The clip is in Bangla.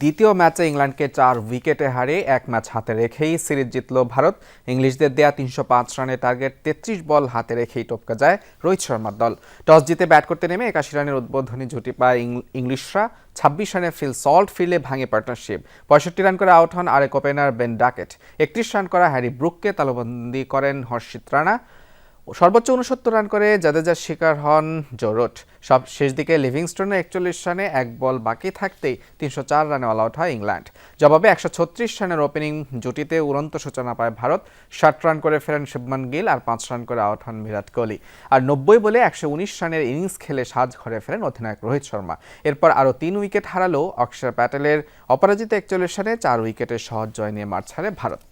দ্বিতীয় ম্যাচে ইংল্যান্ডকে চার উইকেটে হারিয়ে এক ম্যাচ হাতে রেখেই সিরিজ জিতল ভারত। ইংলিশদের দেয়া তিনশো পাঁচ রানের টার্গেট তেত্রিশ বল হাতে রেখেই টপকে যায় রোহিত শর্মার দল। টস জিতে ব্যাট করতে নেমে একাশি রানের উদ্বোধনী জুটি পায় ইংলিশরা। ছাব্বিশ রানে ফিল সল্ট ফিল্ডে ভাঙে পার্টনারশিপ। পঁয়ষট্টি রান করে আউট হন আরেক ওপেনার বেন ডাকেট। একত্রিশ রান করা হ্যারি ব্রুককে তালুবন্দি করেন হর্ষিত রানা। সর্বোচ্চ উনসত্তর রান করে জাদেজার শিকার হন জোরট সব শেষ দিকে লিভিংস্টনে একচল্লিশ রানে এক বল বাকি থাকতেই তিনশো চার রানে অল আউট হয় ইংল্যান্ড। জবাবে একশো ছত্রিশ রানের ওপেনিং জুটিতে উড়ন্ত সূচনা পায় ভারত। ষাট রান করে ফেরেন শুভমান গিল আর পাঁচ রান করে আউট হন বিরাট কোহলি। আর নব্বই বলে একশো উনিশ রানের ইনিংস খেলে সাজ ঘরে ফেরেন অধিনায়ক রোহিত শর্মা। এরপর আরও তিন উইকেট হারালেও অক্ষর প্যাটেলের অপরাজিত একচল্লিশ রানে চার উইকেটের সহজ জয় নিয়ে মাঠ ছাড়ে ভারত।